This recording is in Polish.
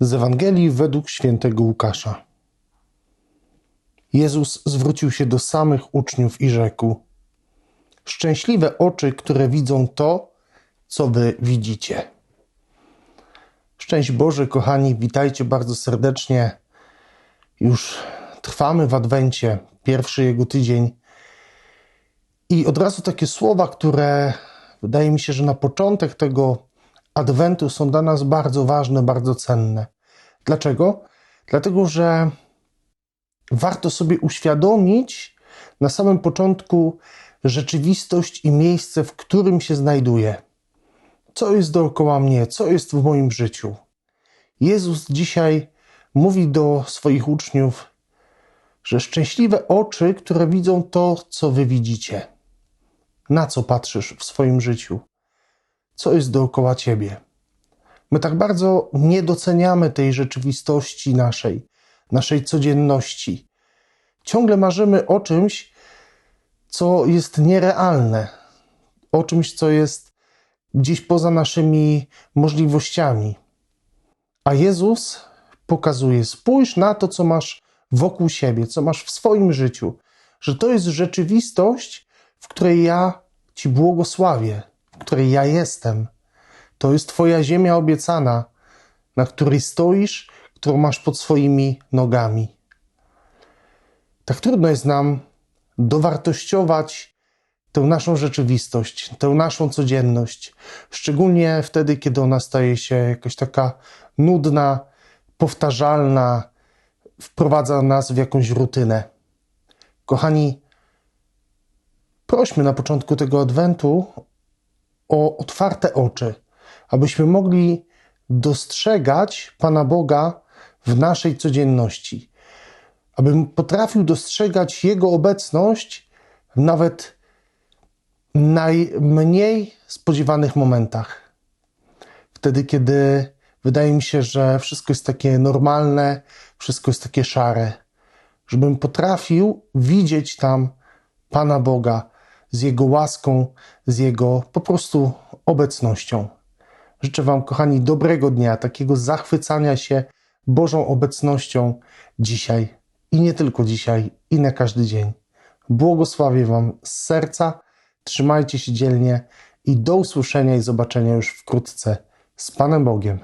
Z Ewangelii według świętego Łukasza. Jezus zwrócił się do samych uczniów i rzekł: Szczęśliwe oczy, które widzą to, co wy widzicie. Szczęść Boże, kochani, witajcie bardzo serdecznie. Już trwamy w Adwencie, pierwszy jego tydzień. I od razu takie słowa, które wydaje mi się, że na początek tego Adwentu są dla nas bardzo ważne, bardzo cenne. Dlaczego? Dlatego, że warto sobie uświadomić na samym początku rzeczywistość i miejsce, w którym się znajduję. Co jest dookoła mnie, co jest w moim życiu. Jezus dzisiaj mówi do swoich uczniów, że szczęśliwe oczy, które widzą to, co wy widzicie. Na co patrzysz w swoim życiu? Co jest dookoła ciebie? My tak bardzo nie doceniamy tej rzeczywistości naszej, naszej codzienności. Ciągle marzymy o czymś, co jest nierealne, o czymś, co jest gdzieś poza naszymi możliwościami. A Jezus pokazuje: spójrz na to, co masz wokół siebie, co masz w swoim życiu, że to jest rzeczywistość, w której ja Ci błogosławię, której ja jestem. To jest Twoja ziemia obiecana, na której stoisz, którą masz pod swoimi nogami. Tak trudno jest nam dowartościować tę naszą rzeczywistość, tę naszą codzienność, szczególnie wtedy, kiedy ona staje się jakaś taka nudna, powtarzalna, wprowadza nas w jakąś rutynę. Kochani, prośmy na początku tego adwentu o otwarte oczy, abyśmy mogli dostrzegać Pana Boga w naszej codzienności, abym potrafił dostrzegać Jego obecność w nawet najmniej spodziewanych momentach. Wtedy, kiedy wydaje mi się, że wszystko jest takie normalne, wszystko jest takie szare, żebym potrafił widzieć tam Pana Boga z Jego łaską, z Jego po prostu obecnością. Życzę Wam, kochani, dobrego dnia, takiego zachwycania się Bożą obecnością dzisiaj i nie tylko dzisiaj, i na każdy dzień. Błogosławię Wam z serca, trzymajcie się dzielnie i do usłyszenia i zobaczenia już wkrótce z Panem Bogiem.